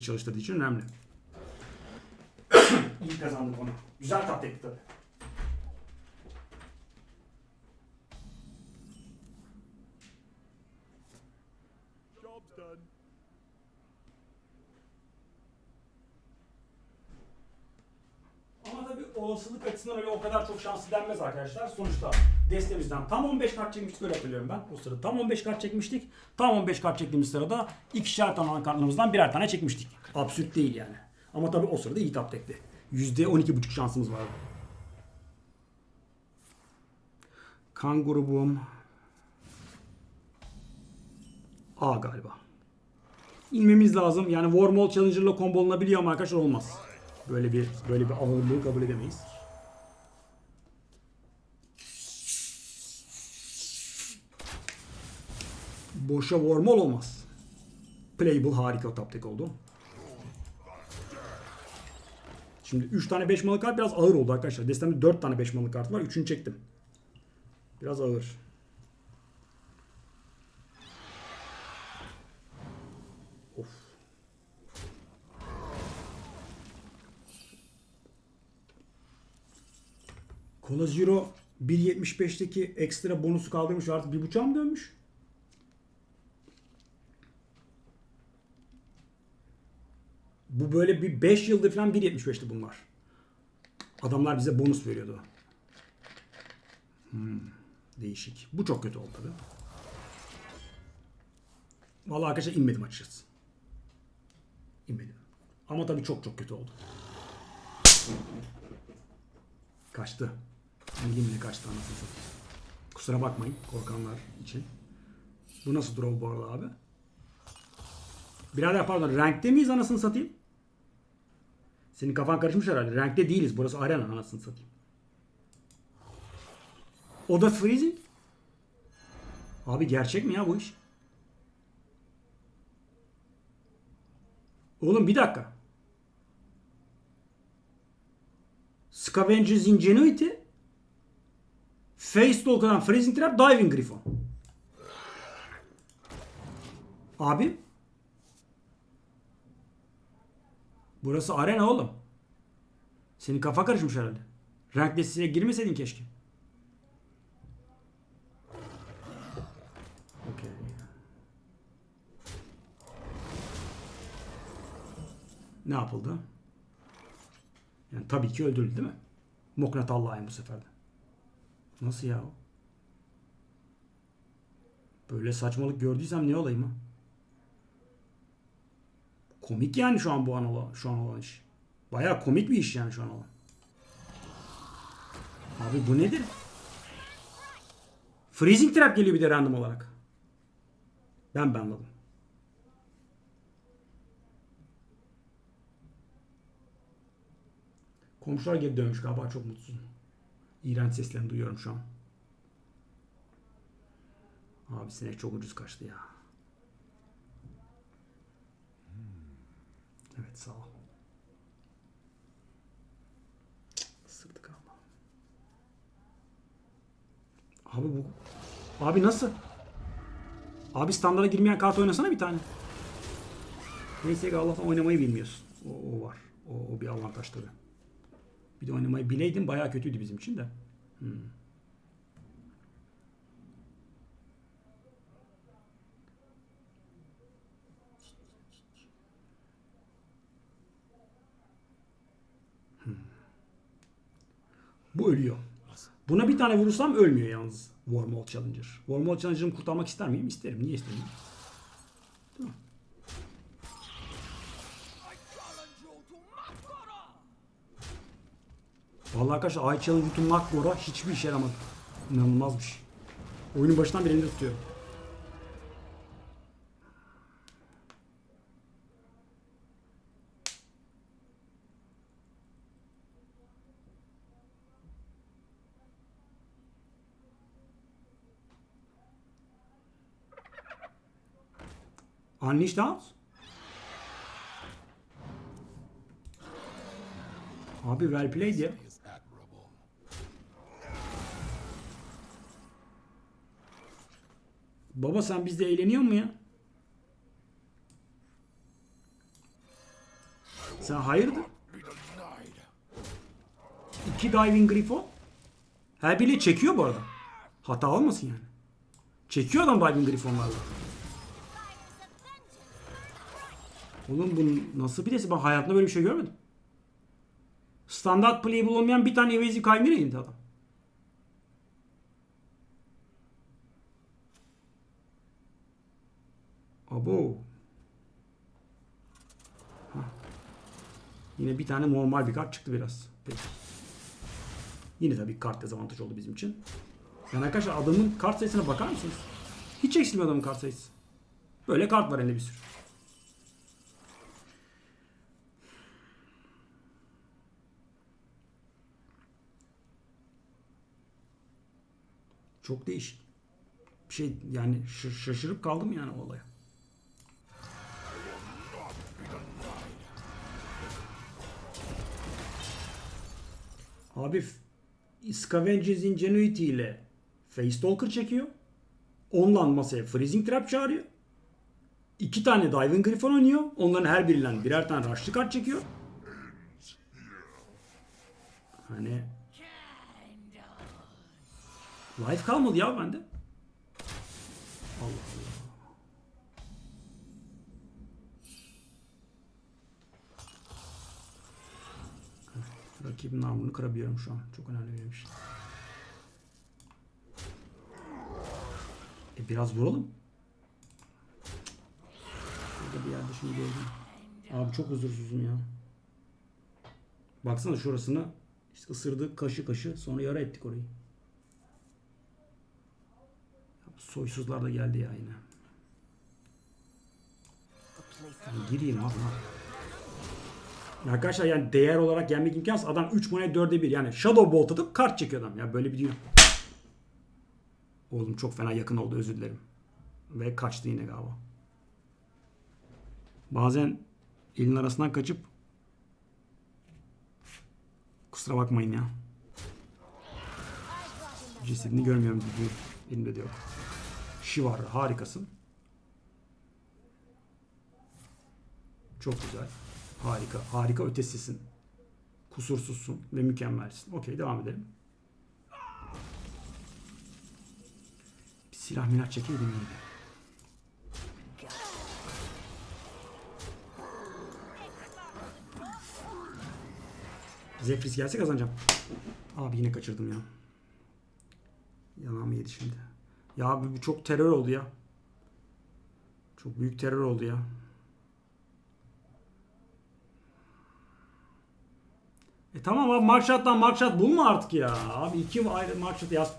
çalıştırdığı için önemli. İyi kazandık onu. Güzel teknik tabii. Job's done. Ama tabii olasılık açısından öyle o kadar çok şanslı denmez arkadaşlar. Sonuçta destemizden tam 15 kart çekmiştik öyle hatırlıyorum ben. O sırada tam 15 kart çekmiştik. Tam 15 kart çektiğimiz sırada ikişer tane olan kartlarımızdan birer tane çekmiştik. Absürt değil yani. Ama tabii o sırada iyi tap tekti. %12,5 şansımız vardı. Kan grubum A galiba. İnmemiz lazım. Yani Wormhole Challenger'la kombolanabiliyor ama arkadaşlar olmaz. Böyle bir böyle bir ağırlığı kabul edemeyiz. Boşa Wormhole olmaz. Playable harika taptek oldu. Şimdi 3 tane 5 malı kart biraz ağır oldu arkadaşlar. Destemde 4 tane 5 malı kart var. 3'ünü çektim. Biraz ağır. Of. Kola Zero 1.75'teki ekstra bonusu kaldırmış artık 1.5'a mı dönmüş? Bu böyle bir 5 yıldır falan 1.75'ti bunlar. Adamlar bize bonus veriyordu. Hmm, değişik. Bu çok kötü oldu tabii. Vallahi arkadaşlar inmedim açıkçası. İnmedim. Ama tabii çok çok kötü oldu. Kaçtı. Milimle kaçtı anasını. Kusura bakmayın korkanlar için. Bu nasıl draw bu arada abi? Birader pardon renkte miyiz anasını satayım? Senin kafan karışmış herhalde. Renkte değiliz. Burası arena anasını satayım. O da freezing. Abi gerçek mi ya bu iş? Oğlum bir dakika. Scavenger's Ingenuity Face Stalker'dan Freezing Trap Diving Griffon. Abi Burası arena oğlum. Senin kafa karışmış herhalde. Rank listesine girmeseydin keşke. Ne yapıldı? Yani tabii ki öldürüldü değil mi? Moknat Allah'ım bu sefer de. Nasıl ya? Böyle saçmalık gördüysem ne olayım ha? Komik yani şu an bu an olan, şu an olan iş. Bayağı komik bir iş yani şu an olan. Abi bu nedir? Freezing trap geliyor bir de random olarak. Ben ben anladım. Komşular geri dönmüş galiba çok mutsuzum. İğrenç seslerini duyuyorum şu an. Abi sinek çok ucuz kaçtı ya. Evet sağ ol. Sıktık ama. Abi bu... Abi nasıl? Abi standara girmeyen kart oynasana bir tane. Neyse ki Allah'tan oynamayı bilmiyorsun. O, o var. O, o bir avantaj tabii. Bir de oynamayı bileydin bayağı kötüydü bizim için de. Hmm. Bu ölüyor. Buna bir tane vurursam ölmüyor yalnız Wormhole Challenger. Wormhole Challenger'ımı kurtarmak ister miyim? İsterim. Niye istemeyeyim? Mi? Vallahi arkadaşlar Ay Challenge bütün Makgor'a hiçbir işe yaramadı. İnanılmaz bir şey. Oyunun başından beri elinde tutuyorum. Unleashed Out? Abi well played ya. Baba sen bizde eğleniyor mu ya? Sen hayırdır? İki Diving Griffon. Her biri çekiyor bu arada. Hata olmasın yani. Çekiyor adam Diving Griffon'larla. Oğlum bu nasıl bir desi? Ben hayatımda böyle bir şey görmedim. Standart playable olmayan bir tane evasive kaymire indi adam. Abo. Yine bir tane normal bir kart çıktı biraz. Peki. Yine tabii kart dezavantaj oldu bizim için. Yani arkadaşlar adamın kart sayısına bakar mısınız? Hiç eksilmiyor adamın kart sayısı. Böyle kart var elinde bir sürü. Çok değişik. Bir şey yani şaşırıp kaldım yani o olaya. Abi Scavenger's Ingenuity ile Face Stalker çekiyor. Ondan masaya Freezing Trap çağırıyor. İki tane Diving Griffon oynuyor. Onların her birinden birer tane rushlı kart çekiyor. Hani Life kalmadı ya bende. Allah Allah. Rakibin namını kırabiliyorum şu an. Çok önemli benim için. E biraz vuralım. Burada bir yerde şimdi gördüm. Abi çok huzursuzum ya. Baksana şurasını işte ısırdık kaşı kaşı sonra yara ettik orayı. Ya bu soysuzlar da geldi ya yine. Yani gireyim abi. Arkadaşlar yani değer olarak gelmek imkansız. Adam 3 money 4'e 1 yani Shadow Bolt atıp kart çekiyor adam. Ya böyle bir dünya. Oğlum çok fena yakın oldu özür dilerim. Ve kaçtı yine galiba. Bazen elin arasından kaçıp kusura bakmayın ya. Cesedini görmüyorum gibi elimde de yok. Shivar harikasın. Çok güzel. Harika. Harika ötesisin. Kusursuzsun ve mükemmelsin. Okey devam edelim. Bir silah milah çekeydim iyiydi. Zefris gelse kazanacağım. Abi yine kaçırdım ya. Yanağımı yedi şimdi. Ya abi bu çok terör oldu ya. Çok büyük terör oldu ya. E tamam abi Markshot'tan Markshot bulma artık ya. Abi iki ayrı Markshot yaz.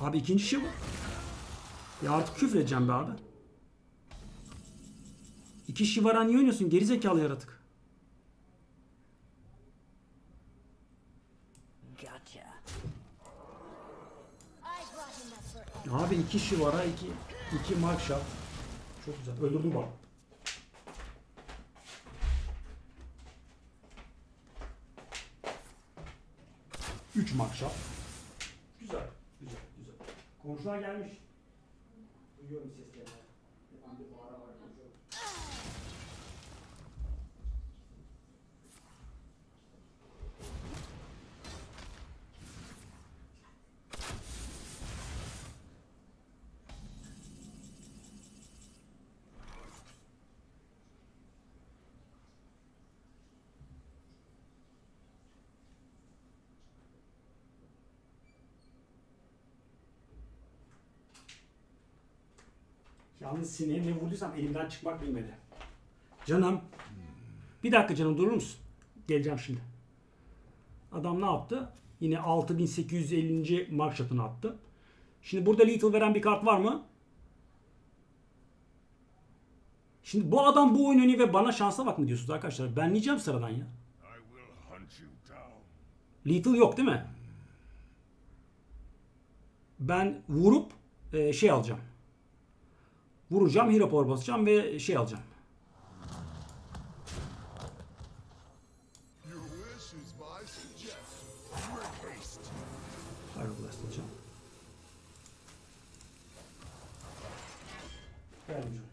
Abi ikinci şey bu. Ya artık küfür edeceğim be abi. İki şivara niye oynuyorsun? Gerizekalı yaratık. Abi iki şivara, iki, iki Markshot. Çok güzel. Öldürdüm bak. Üç Markshot. Güzel, güzel, güzel. Komşular gelmiş. Duyuyorum seslerini. Yalnız sineğe ne vurduysam elimden çıkmak bilmedi. Canım. Bir dakika canım durur musun? Geleceğim şimdi. Adam ne yaptı? Yine 6850. mark shot'ını attı. Şimdi burada lethal veren bir kart var mı? Şimdi bu adam bu oyun ve bana şansa bak mı diyorsunuz arkadaşlar? Ben yiyeceğim sıradan ya. Lethal yok değil mi? Ben vurup e, şey alacağım. Vuracağım, hero power basacağım ve şey alacağım. Your wish is my suggestion. Make haste. Fire blast alacağım. Geldim canım.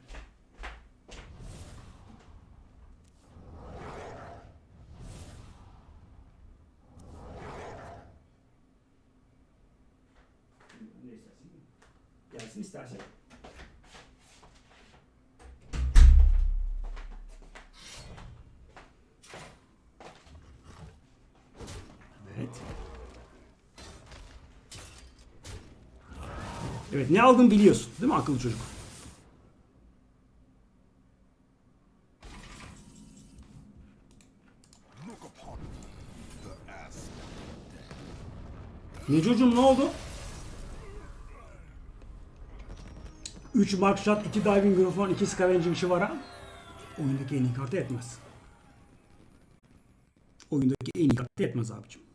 Ne istersin? Gelsin istersen. Evet. Evet ne aldın biliyorsun değil mi akıllı çocuk? Necocuğum ne oldu? 3 mark shot, 2 diving griffon, 2 scavenging shivara. Oyundaki en iyi kartı etmez. Oyundaki en iyi kartı etmez abicim.